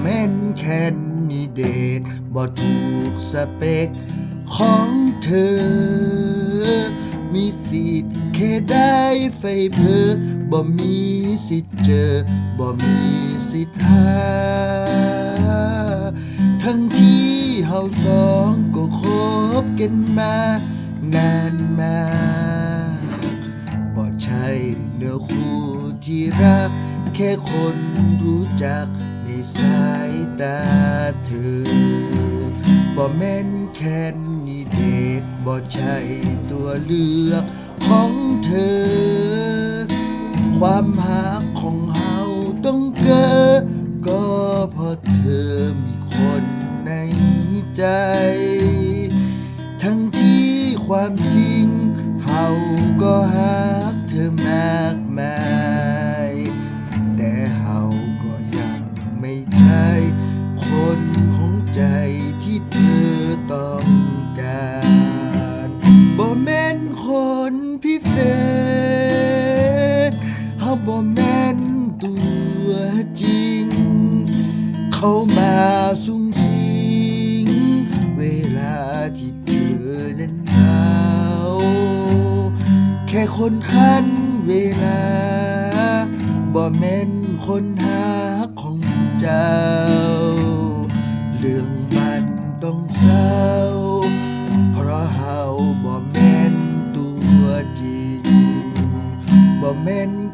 แม่นแค่นี้เดทบ่ถูกสเปคของเธอ มีสิทธิ์แค่ได้ไฟเพอบ่มีสิทธิ์เจอ บ่มีสิทธิ์หาทั้งที่เฮาสองก็คบกันมานานมากบ่ใช่เนื้อคู่ที่รัก แค่คนรู้จัก สายตาเธอบ่แม่นแค่นี้เดทบ่ใช่ตัวเลือกของเธอ ความหาของเฮาต้องเกิดก็เพราะเธอมีคนในใจ ทั้งที่ความจริงเฮาก็หัก ต้องการบ่แม่นคนพิเศษเฮาบ่แม่นตัวจริง เข้ามาสุงสิง เวลาที่เธอนั้นเหงาแค่คนคันเวลาบ่แม่นคนหาของเจ้า เรื่อง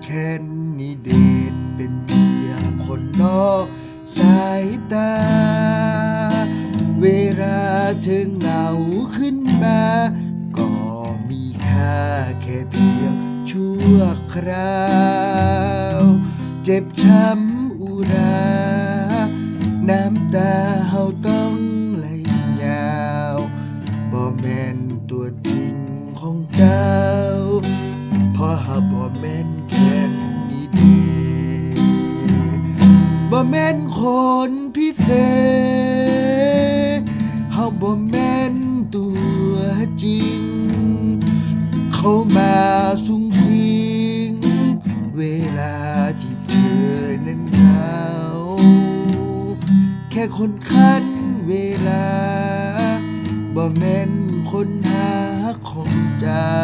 แม่นแค่นี้เดทเป็นเพียงคนนอกสายตา เวลาเธอเหงาขึ้นมา ก็มีค่าแค่เพียงชั่วคราว เจ็บช้ำอุรา น้ำตาเฮาต้องไหลยาวบ่แม่นตัวจริงของเจ้า เพราะหาบ่แม่น บ่แม่นคนพิเศษเฮาบ่แม่นตัวจริง เขามาสุงสิง เวลาที่เธอนั้นเหงา แค่คนคันเวลา บ่แม่นคนหาของเจ้า